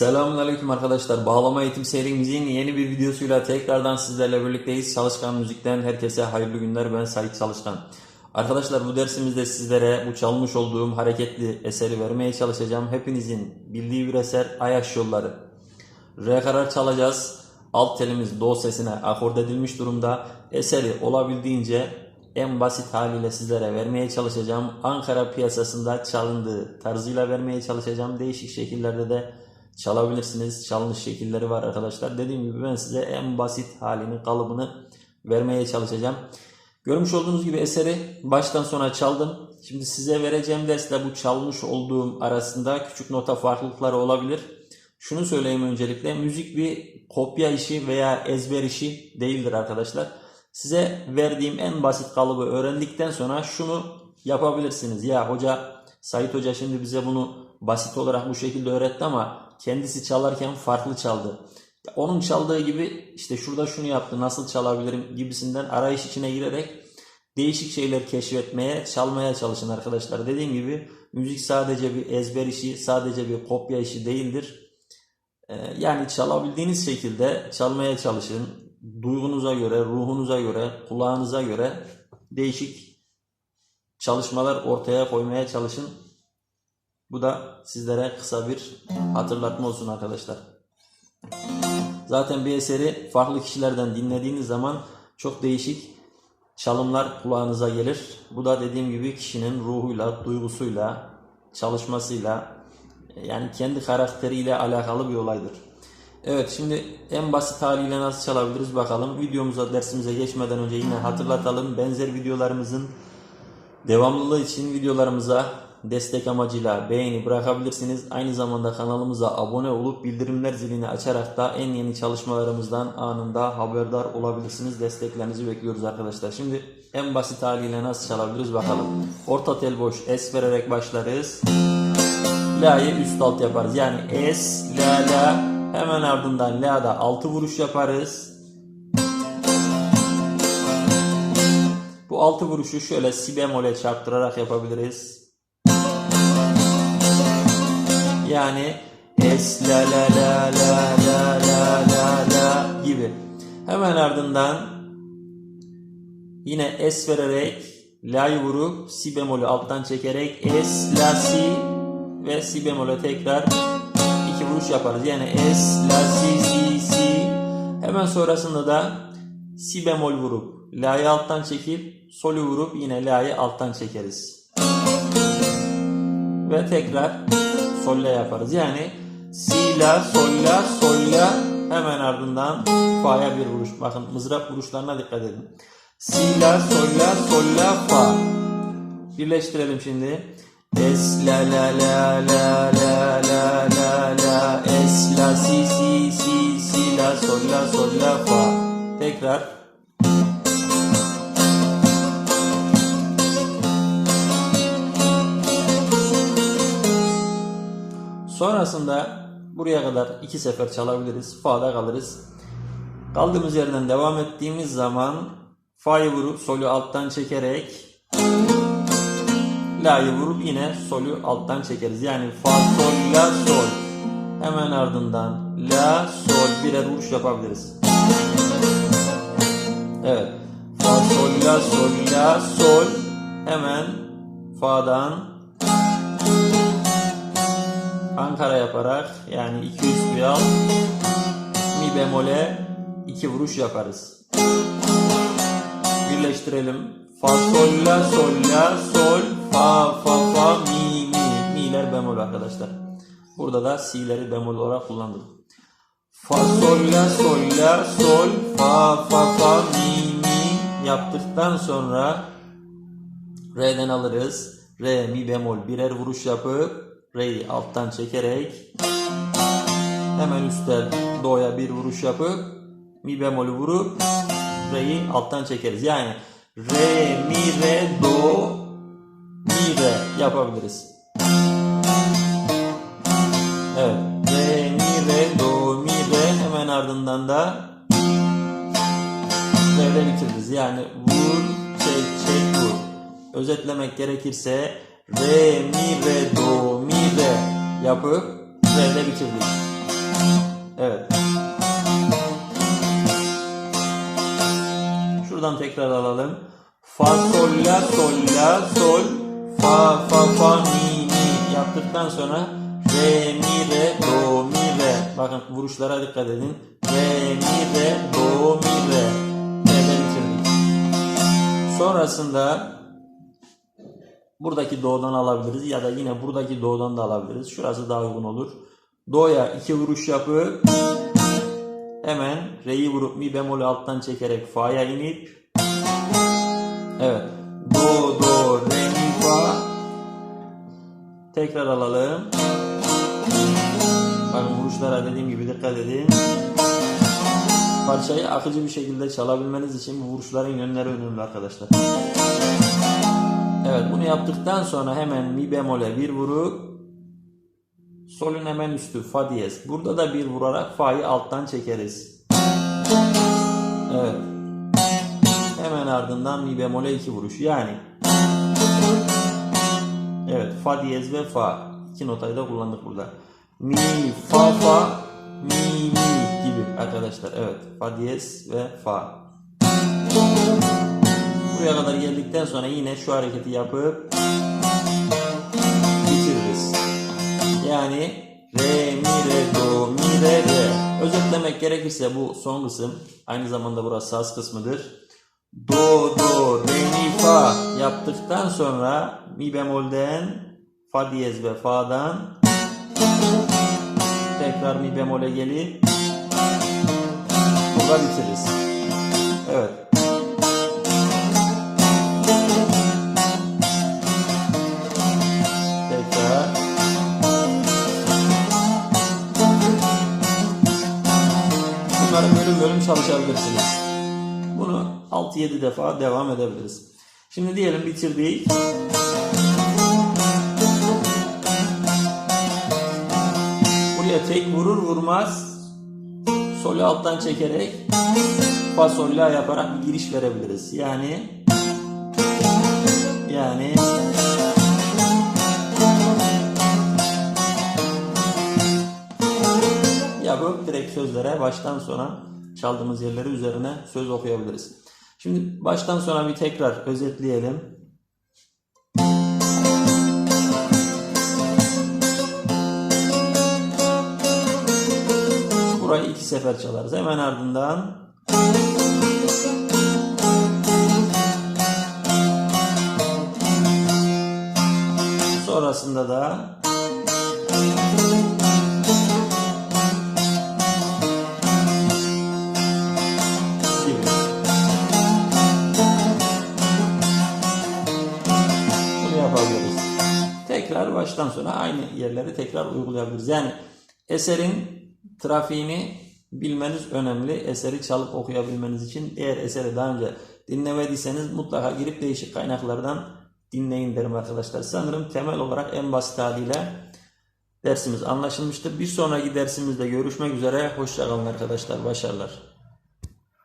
Selamünaleyküm arkadaşlar. Bağlama eğitim serimizin yeni bir videosuyla tekrardan sizlerle birlikteyiz. Çalışkan Müzik'ten herkese hayırlı günler. Ben Sait Çalışkan. Arkadaşlar bu dersimizde sizlere bu çalmış olduğum hareketli eseri vermeye çalışacağım. Hepinizin bildiği bir eser Ayaş Yolları. Re karar çalacağız. Alt telimiz do sesine akord edilmiş durumda. Eseri olabildiğince en basit haliyle sizlere vermeye çalışacağım. Ankara piyasasında çalındığı tarzıyla vermeye çalışacağım. Değişik şekillerde de çalabilirsiniz. Çalınış şekilleri var arkadaşlar. Dediğim gibi ben size en basit halini, kalıbını vermeye çalışacağım. Görmüş olduğunuz gibi eseri baştan sona çaldım. Şimdi size vereceğim dersle bu çalmış olduğum arasında küçük nota farklılıkları olabilir. Şunu söyleyeyim öncelikle. Müzik bir kopya işi veya ezber işi değildir arkadaşlar. Size verdiğim en basit kalıbı öğrendikten sonra şunu yapabilirsiniz. Ya hoca, Sait Hoca şimdi bize bunu basit olarak bu şekilde öğretti ama kendisi çalarken farklı çaldı. Onun çaldığı gibi işte şurada şunu yaptı nasıl çalabilirim gibisinden arayış içine girerek değişik şeyler keşfetmeye, çalmaya çalışın arkadaşlar. Dediğim gibi müzik sadece bir ezber işi, sadece bir kopya işi değildir. Ee, Yani çalabildiğiniz şekilde çalmaya çalışın. Duygunuza göre, ruhunuza göre, kulağınıza göre değişik çalışmalar ortaya koymaya çalışın. Bu da sizlere kısa bir hatırlatma olsun arkadaşlar. Zaten bir eseri farklı kişilerden dinlediğiniz zaman çok değişik çalımlar kulağınıza gelir. Bu da dediğim gibi kişinin ruhuyla, duygusuyla, çalışmasıyla yani kendi karakteriyle alakalı bir olaydır. Evet şimdi en basit haliyle nasıl çalabiliriz bakalım. Videomuza, dersimize geçmeden önce yine hatırlatalım. Benzer videolarımızın devamlılığı için videolarımıza destek amacıyla beğeni bırakabilirsiniz. Aynı zamanda kanalımıza abone olup bildirimler zilini açarak da en yeni çalışmalarımızdan anında haberdar olabilirsiniz. Desteklerinizi bekliyoruz arkadaşlar. Şimdi en basit haliyle nasıl çalabiliriz bakalım. Orta tel boş es vererek başlarız. La'yı üst alt yaparız. Yani es, la, la. Hemen ardından la'da altı vuruş yaparız. Bu altı vuruşu şöyle si bemole çarptırarak yapabiliriz. Yani es la la la la la la la la gibi. Hemen ardından yine es vererek la'yı vurup si bemolü alttan çekerek es la si ve si bemole tekrar iki vuruş yaparız. Yani es la si si si. Hemen sonrasında da si bemol vurup la'yı alttan çekip solü vurup yine la'yı alttan çekeriz. Ve tekrar sol yaparız. Yani si la sol la hemen ardından fa'ya bir vuruş. Bakın mızrap vuruşlarına dikkat edin. Si la sol la fa. Birleştirelim şimdi. Es la la la la la la la la es la si si si si la sol la sol la fa. Tekrar. Sonrasında buraya kadar iki sefer çalabiliriz. Fa'da kalırız. Kaldığımız yerden devam ettiğimiz zaman Fa'yı vurup solü alttan çekerek La'yı vurup yine solü alttan çekeriz. Yani Fa, Sol, La, Sol. Hemen ardından La, Sol birer vuruş yapabiliriz. Evet. Fa, Sol, La, Sol, La, Sol. Hemen Fa'dan Ankara yaparak yani 2 üst bir alt Mi bemole iki vuruş yaparız. Birleştirelim. Fa sol la sol la sol fa fa fa mi mi mi'ler bemol arkadaşlar. Burada da si'leri bemol olarak kullandım. Fa sol la sol la sol fa fa fa mi mi yaptıktan sonra re'den alırız. Re mi bemol birer vuruş yapıp re'yi alttan çekerek hemen üstten do'ya bir vuruş yapıp mi bemolü vurup re'yi alttan çekeriz. Yani re, mi, re, do, mi, re yapabiliriz. Evet. Re, mi, re, do, mi, re hemen ardından da re'de bitiririz. Yani vur, çek, çek, vur. Özetlemek gerekirse re, mi, re, do, mi, re yapıp re'de bitirdik. Evet. Şuradan tekrar alalım. Fa sol la sol la sol fa fa fa mi mi yaptıktan sonra re mi re do mi re. Bakın vuruşlara dikkat edin. Re mi re do mi re. Re'de bitirdik. Sonrasında buradaki do'dan alabiliriz ya da yine buradaki do'dan da alabiliriz. Şurası daha uygun olur. Do'ya iki vuruş yapıp hemen re'yi vurup mi bemolü alttan çekerek fa'ya inip evet do do re mi fa tekrar alalım. Bakın vuruşlara dediğim gibi dikkat edin. Parçayı akıcı bir şekilde çalabilmeniz için bu vuruşların yönleri önemli arkadaşlar. Evet bunu yaptıktan sonra hemen mi bemole bir vurup solun hemen üstü fa diyez. Burada da bir vurarak fa'yı alttan çekeriz. Evet. Hemen ardından mi bemole iki vuruş. Yani Evet fa diyez ve fa. İki notayı da kullandık burada. Mi fa fa mi mi gibi arkadaşlar. Evet fa diyez ve fa. Buraya kadar geldikten sonra yine şu hareketi yapıp bitiririz. Yani re mi re do mi re re. Özetlemek gerekirse bu son kısım aynı zamanda burası saz kısmıdır. Do do re mi fa yaptıktan sonra mi bemolden fa diyez ve fa'dan tekrar mi bemole gelip burada bitiririz. Çalışabilirsiniz. Bunu 6-7 defa devam edebiliriz. Şimdi diyelim bitirdik. Buraya tek vurur vurmaz solü alttan çekerek fa sol yaparak bir giriş verebiliriz. Yani yani yapıp direkt sözlere baştan sona çaldığımız yerleri üzerine söz okuyabiliriz. Şimdi baştan sona bir tekrar özetleyelim. Burayı iki sefer çalarız. Hemen ardından sonrasında da baştan sona aynı yerleri tekrar uygulayabiliriz. Yani eserin trafiğini bilmeniz önemli. Eseri çalıp okuyabilmeniz için eğer eseri daha önce dinlemediyseniz mutlaka girip değişik kaynaklardan dinleyin derim arkadaşlar. Sanırım temel olarak en basit haliyle dersimiz anlaşılmıştır. Bir sonraki dersimizde görüşmek üzere. Hoşçakalın arkadaşlar. Başarılar.